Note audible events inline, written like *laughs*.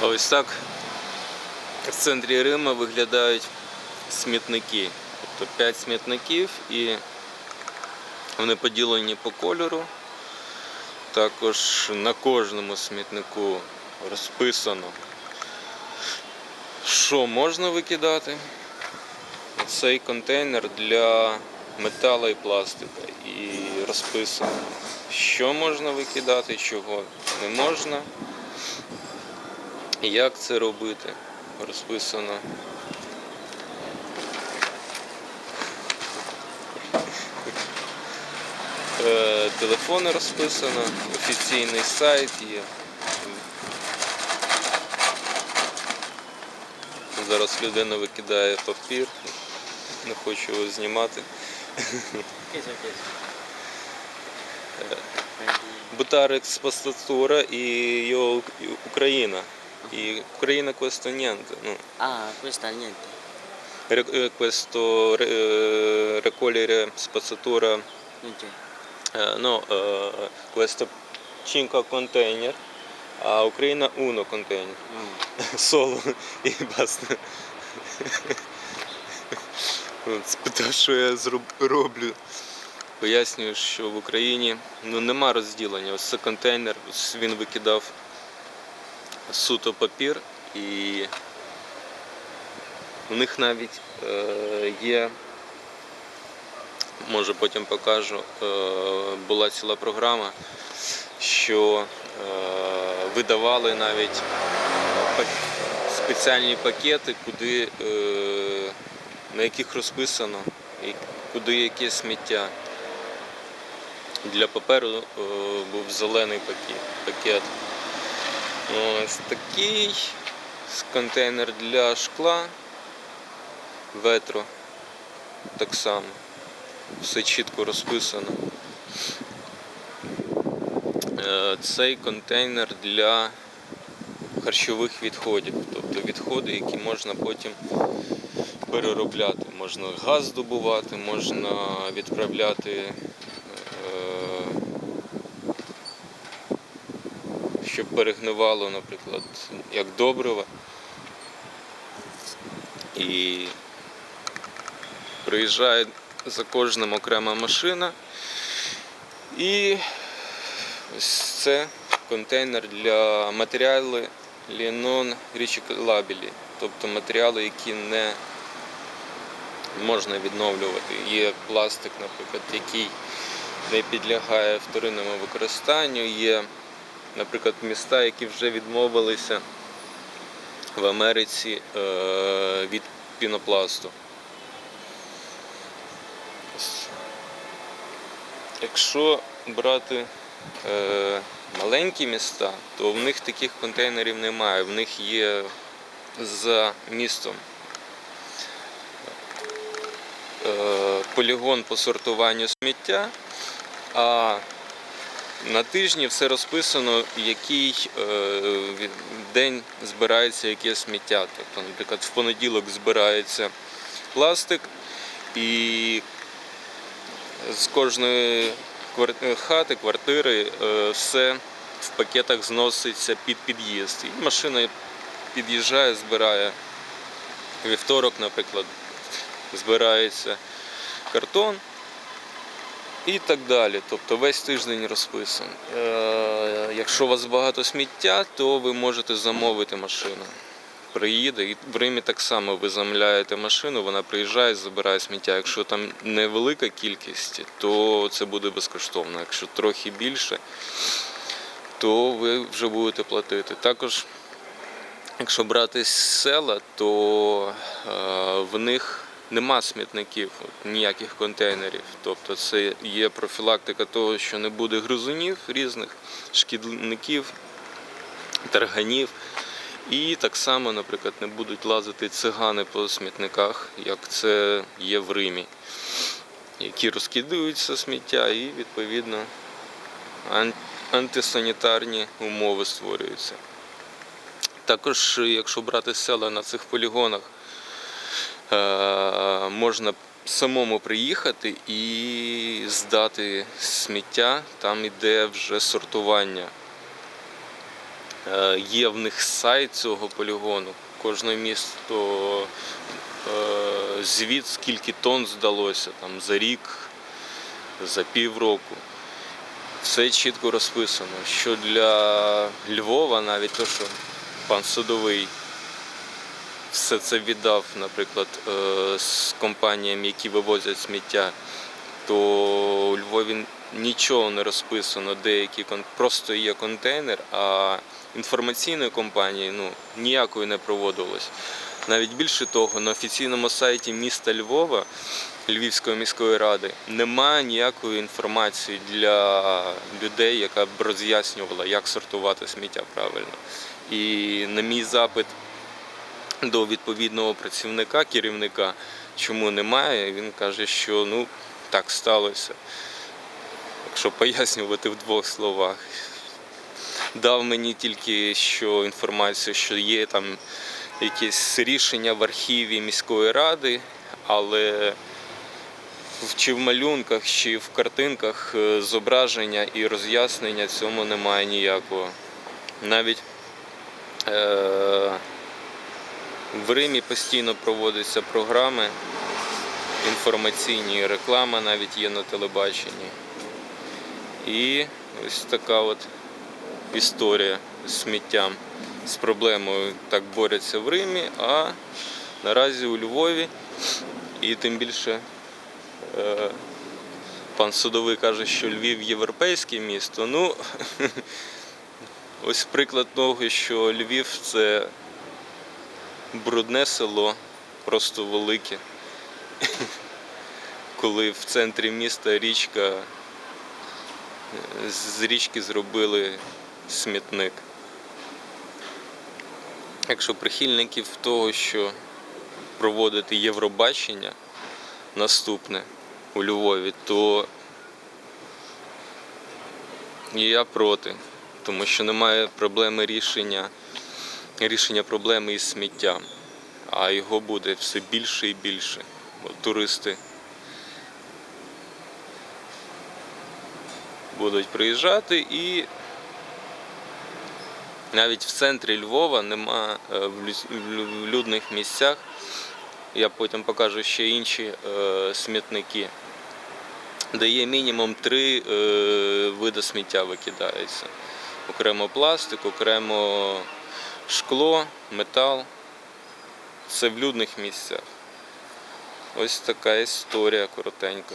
Ось так в центрі Рима виглядають смітники. Тобто 5 смітників і вони поділені по кольору. Також на кожному смітнику розписано, що можна викидати. Цей контейнер для металу і пластика. І розписано, що можна викидати, чого не можна. Як це робити? Розписано. Е, Телефони розписано, офіційний сайт є. Зараз людина викидає папір, не хочу його знімати. ¿Qué es eso? ¿Qué es? Бутар експостатура і його Україна. І Україна questo niente. Ну, Ah, questa niente. Е, questo е, raccogliere spazzatura c'è. eh, no, eh, questo 5 container, a Україна uno container. Mm. Соло і баста. Спитав, що я роблю. Пояснюю, що в Україні ну, нема розділення. Ось це контейнер, ось він викидав суто папір і у них навіть е, є, може потім покажу, е, була ціла програма, що е, видавали навіть спеціальні пакети, куди, на яких розписано, куди яке сміття. Для паперу був зелений пакет. Ось такий контейнер для шкла, ветро. Так само. Все чітко розписано. Е, Цей контейнер для харчових відходів, тобто відходи, які можна потім переробляти. Можна газ добувати, можна відправляти, щоб перегнивало, наприклад, як добриво. І приїжджає за кожним окрема машина. І ось це контейнер для матеріали non recyclabili, тобто матеріали, які не можна відновлювати. Є пластик, наприклад, який не підлягає вторинному використанню. Є, наприклад, міста, які вже відмовилися в Америці е, від пінопласту. Якщо брати е, маленькі міста, то в них таких контейнерів немає. В них є за містом е, полігон по сортуванню сміття, а на тижні все розписано, який е, день збирається яке сміття. Тобто, наприклад, в понеділок збирається пластик і з кожної хати, квартири е, все в пакетах зноситься під під'їзд. І машина під'їжджає, збирає вівторок, наприклад, збирається картон і так далі. Тобто весь тиждень розписаний. Е, Якщо у вас багато сміття, то ви можете замовити машину. Приїде, і в Римі так само ви замовляєте машину, вона приїжджає, забирає сміття. Якщо там невелика кількість, то це буде безкоштовно. Якщо трохи більше, то ви вже будете платити. Також, якщо брати села, то е, в них нема смітників, ніяких контейнерів. Тобто це є профілактика того, що не буде гризунів різних, шкідників, тарганів. І так само, наприклад, не будуть лазити цигани по смітниках, як це є в Римі, які розкидаються сміття і відповідно антисанітарні умови створюються. Також, якщо брати села на цих полігонах, можна самому приїхати і здати сміття, там іде вже сортування Е, Є в них сайт цього полігону. Кожне місто е, звіт, скільки тонн здалося там, за рік, за півроку. Все чітко розписано. Що для Львова, навіть то, що пан Судовий все це віддав, наприклад, е, з компаніям, які вивозять сміття, то у Львові нічого не розписано, деякі просто є контейнер, а інформаційної компанії ну, ніякої не проводилось. Навіть більше того, на офіційному сайті міста Львова, Львівської міської ради, немає ніякої інформації для людей, яка б роз'яснювала, як сортувати сміття правильно. І на мій запит *laughs* до відповідного працівника, керівника, чому немає, він каже, що ну так сталося. Якщо пояснювати в двох словах. Дав мені тільки що інформацію, що є там якесь рішення в архіві міської ради, але чи в малюнках, чи в картинках е, зображення і роз'яснення цьому немає ніякого. Навіть е- в Римі постійно проводяться програми інформаційні, реклама навіть є на телебаченні. І ось така от історія з сміттям, з проблемою так борються в Римі, а наразі у Львові і тим більше е, пан Судовий каже, що Львів європейське місто. Ну, *laughs* ось приклад того, що Львів це брудне село, просто велике. Коли в центрі міста річка, е, з річки зробили смітник. Якщо прихильників того, що проводити Євробачення наступне у Львові, то я проти, тому що немає проблеми рішення, рішення проблеми із сміттям, а його буде все більше і більше. Бо туристи будуть приїжджати і навіть в центрі Львова нема е, в лю- в лю- в людних місцях. Я потім покажу ще інші е, смітники, де є мінімум три е, види сміття викидається. Окремо пластик, окремо шкло, метал. Це в людних місцях. Ось така історія коротенька.